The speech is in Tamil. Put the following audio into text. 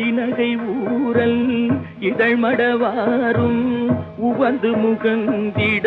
ஒளிநகை ஊரல் இதழ்மடவாரும் உவந்து முகந்திட